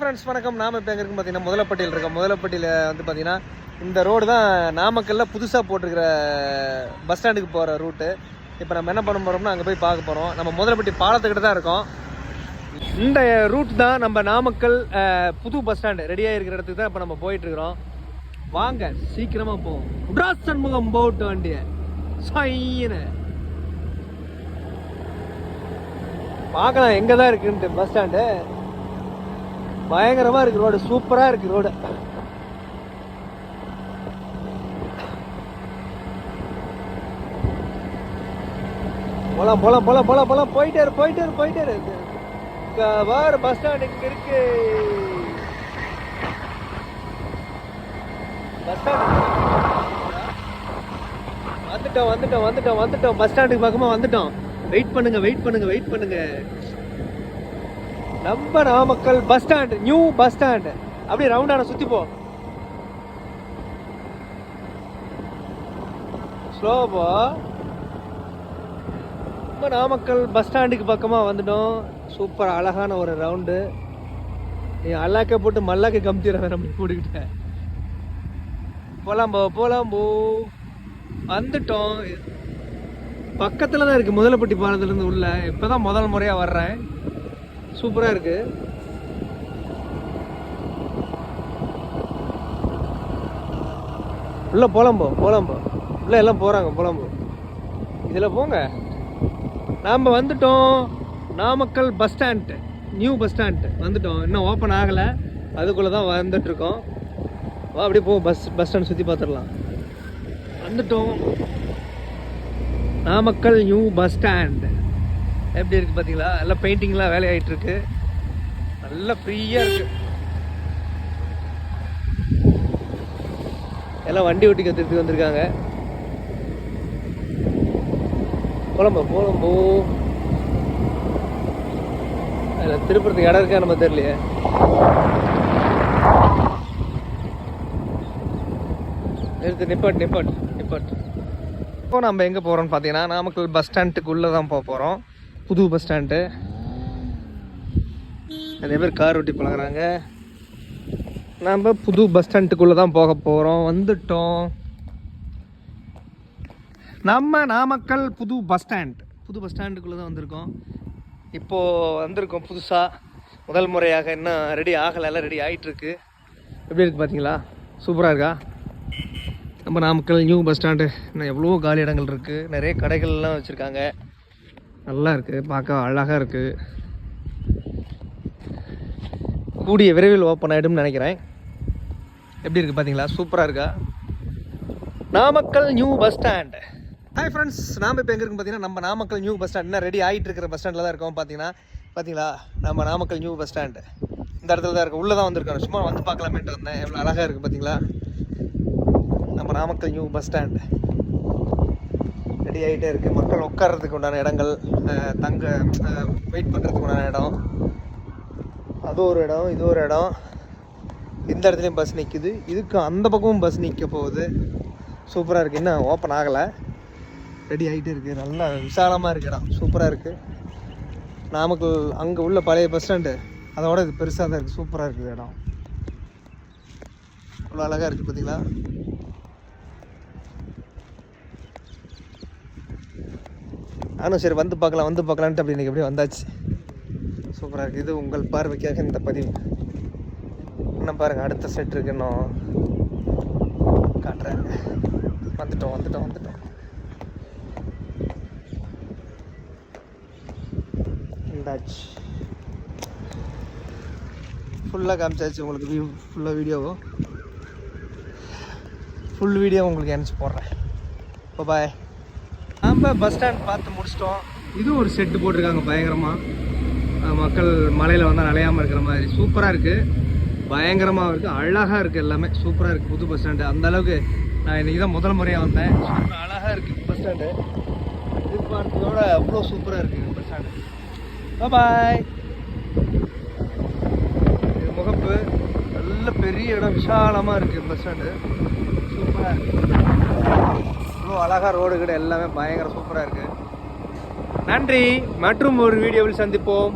Friends வணக்கம். நாம இப்போ எங்கே இருக்கும் பார்த்தீங்கன்னா முதலப்பட்டியில் இருக்கோம். முதலப்பட்டியில் வந்து பார்த்தீங்கன்னா இந்த ரோடு தான் நாமக்கல்ல புதுசாக போட்டிருக்கிற பஸ் ஸ்டாண்டுக்கு போகிற ரூட்டு இப்போ நம்ம என்ன பண்ண போகிறோம்னா அங்கே போய் பார்க்க போகிறோம் நம்ம முதலப்பட்டி பாலத்துக்கிட்ட தான் இருக்கோம். இந்த ரூட் தான் நம்ம நாமக்கல் புது பஸ் ஸ்டாண்டு ரெடியாக இருக்கிற இடத்துக்கு தான் இப்போ நம்ம போயிட்டு இருக்கிறோம். வாங்க சீக்கிரமாக போவோம். உட்ராஸ் சண்முகம் போட்டு வண்டிய. சைன்னு பார்க்கலாம் எங்கே தான் இருக்குன்ட்டு பஸ் ஸ்டாண்டு பயங்கரமா இருக்கு ரோடு சூப்பரா இருக்கு ரோடு. போலாம் போலாம் போலாம் போலாம் போலாம். போயிட்டே இரு போயிட்டே இரு போயிட்டே இருக்கு வேறு பஸ் ஸ்டாண்ட் இங்க இருக்கு. பஸ் ஸ்டாண்ட் வந்துட்டோம் வந்துட்டோம் வந்துட்டோம் வந்துட்டோம். பஸ் ஸ்டாண்டுக்கு பக்கமாக வந்துட்டோம். வெயிட் பண்ணுங்க வெயிட் பண்ணுங்க வெயிட் பண்ணுங்க. நம்ம Namakkal bus stand new bus stand. அப்படியே ரவுண்டான சுற்றி போ. ஸ்லோ போ. நம்ம நாமக்கல் பஸ் ஸ்டாண்டுக்கு பக்கமாக வந்துட்டோம். சூப்பர் அழகான ஒரு ரவுண்டு நீ அல்லாக்க போட்டு மல்லாக்க கமிச்சிட நம்ம போட்டுக்கிட்ட போகலாம் போ போகலாம் போ. வந்துட்டோம். பக்கத்தில் தான் இருக்குது முதலப்பட்டி பாலத்துலேருந்து உள்ள. இப்போ தான் முதல் முறையாக வர்றேன். சூப்பராக இருக்கு. உள்ளே போலாம் போ உள்ளே போ. எல்லாம் போகிறாங்க போலாம் போ. போங்க. நாம் வந்துட்டோம். Namakkal bus stand new bus stand வந்துட்டோம். இன்னும் ஓப்பன் ஆகலை. அதுக்குள்ளே தான் வந்துட்டுருக்கோம். வா அப்படியே போ பஸ் பஸ் ஸ்டாண்ட் சுற்றி பார்த்துடலாம் வந்துட்டோம். நாமக்கல் நியூ பஸ் ஸ்டாண்ட் எப்படி இருக்கு பார்த்தீங்களா எல்லாம் பெயிண்டிங்லாம் வேலையாயிட்டு இருக்கு. நல்லா ஃப்ரீயாக இருக்கு. எல்லாம் வண்டி ஓட்டி கற்றுட்டு வந்திருக்காங்க. போலம்போ போலம்போ. அதில் திருப்பறதுக்கு இடம் இருக்கா நம்ம தெரியலையே. நிறுத்து நிப்பாட் நிப்பாட் நிப்பாட் இப்போ நம்ம எங்கே போகிறோம்னு பார்த்தீங்கன்னா நாமக்கல் பஸ் ஸ்டாண்டுக்கு உள்ளே தான் போக போகிறோம் புது பஸ் ஸ்டாண்டு நிறைய பேர் கார் ஓட்டி பழகுறாங்க. நம்ம புது பஸ் ஸ்டாண்டுக்குள்ளே தான் போக போகிறோம் வந்துட்டோம். நம்ம நாமக்கல் புது பஸ் ஸ்டாண்ட் புது பஸ் ஸ்டாண்டுக்குள்ளே தான் வந்திருக்கோம். இப்போது வந்திருக்கோம் புதுசாக முதல் முறையாக இன்னும் ரெடி ஆகலை. எல்லாம் ரெடி ஆகிட்டுருக்கு எப்படி இருக்குது பார்த்தீங்களா? சூப்பராக இருக்கா? நம்ம நாமக்கல் நியூ பஸ் ஸ்டாண்டு இன்னும் எவ்வளோ காலி இடங்கள் இருக்குது நிறைய கடைகள்லாம் வச்சுருக்காங்க. நல்லா இருக்குது பார்க்க அழகாக இருக்குது கூடிய விரைவில் ஓப்பன் ஆகிடும்னு நினைக்கிறேன். எப்படி இருக்குது பார்த்தீங்களா சூப்பராக இருக்கா? Namakkal new bus stand. Hi friends நாம் இப்போ எங்கே இருக்கும் பார்த்தீங்கன்னா நம்ம நாமக்கல் நியூ பஸ் ஸ்டாண்ட். இன்னும் ரெடி ஆகிட்டு இருக்கிற பஸ் ஸ்டாண்டில் தான் இருக்கோம் பார்த்தீங்கன்னா பார்த்தீங்களா நம்ம நாமக்கல் நியூ பஸ் ஸ்டாண்டு. இந்த இடத்துல தான் இருக்கும். உள்ளே தான் வந்திருக்கோம். சும்மா வந்து பார்க்கலாமேட்டு இருந்தேன் எவ்வளோ அழகாக இருக்குது பார்த்தீங்களா நம்ம Namakkal new bus stand. Ready ஆகிட்டே இருக்குது மக்கள் உட்கார்றதுக்கு உண்டான இடங்கள் தங்க வெயிட் பண்ணுறதுக்கு உண்டான இடம். அது ஒரு இடம் இது ஒரு இடம். இந்த இடத்துலையும் பஸ் நிற்குது இதுக்கு அந்த பக்கமும் பஸ் நிற்க போகுது. சூப்பராக இருக்குது இன்னும் ஓப்பன் ஆகலை. ரெடி ஆகிட்டே இருக்குது நல்லா விசாலமாக இருக்கு இடம். சூப்பராக இருக்குது நாமக்கல் அங்கே உள்ள பழைய பஸ் ஸ்டாண்டு அதோட இது பெருசாக தான் இருக்குது சூப்பராக இருக்குது இடம். அவ்வளோ அழகாக இருக்குது பார்த்தீங்களா நானும் சரி வந்து பார்க்கலாம் வந்து பார்க்கலான்ட்டு அப்படி இன்றைக்கி அப்படியே வந்தாச்சு. சூப்பராக இருக்குது இது உங்கள் பார்வைக்காக இந்த பதிவு. இன்னும் பாருங்கள் அடுத்த செட் இருக்கு இன்னும். காட்டுறேன் வந்துட்டோம் வந்துட்டோம் வந்துட்டோம். வந்தாச்சு. ஃபுல்லாக காமிச்சாச்சு உங்களுக்கு வியூ ஃபுல்லாக வீடியோவும் ஃபுல் வீடியோ உங்களுக்கு அனுப்பிச்சு போடுறேன். இப்போ பாய் நம்ம பஸ் ஸ்டாண்ட் பார்த்து முடிச்சிட்டோம். இதுவும் ஒரு செட்டு போட்டிருக்காங்க பயங்கரமாக மக்கள் மலையில் வந்தால் நனையாமல் இருக்கிற மாதிரி. சூப்பராக இருக்குது பயங்கரமாக இருக்குது அழகாக இருக்குது எல்லாமே. சூப்பராக இருக்குது புது பஸ் ஸ்டாண்டு அந்த அளவுக்கு நான் இன்றைக்கி தான் முதல் முறையாக வந்தேன். சூப்பர் அழகாக இருக்குது பஸ் ஸ்டாண்டு எதிர்பார்த்ததோட அவ்வளோ சூப்பராக இருக்குது பஸ் ஸ்டாண்டு பாய் முகப்பு. நல்ல பெரிய இடம். விசாலமாக இருக்குது பஸ் ஸ்டாண்டு சூப்பராக இருக்குது இவ்வளோ அழகாக ரோடு கிட்ட எல்லாமே பயங்கர சூப்பராக இருக்குது நன்றி. மற்றும் ஒரு வீடியோவில் சந்திப்போம்.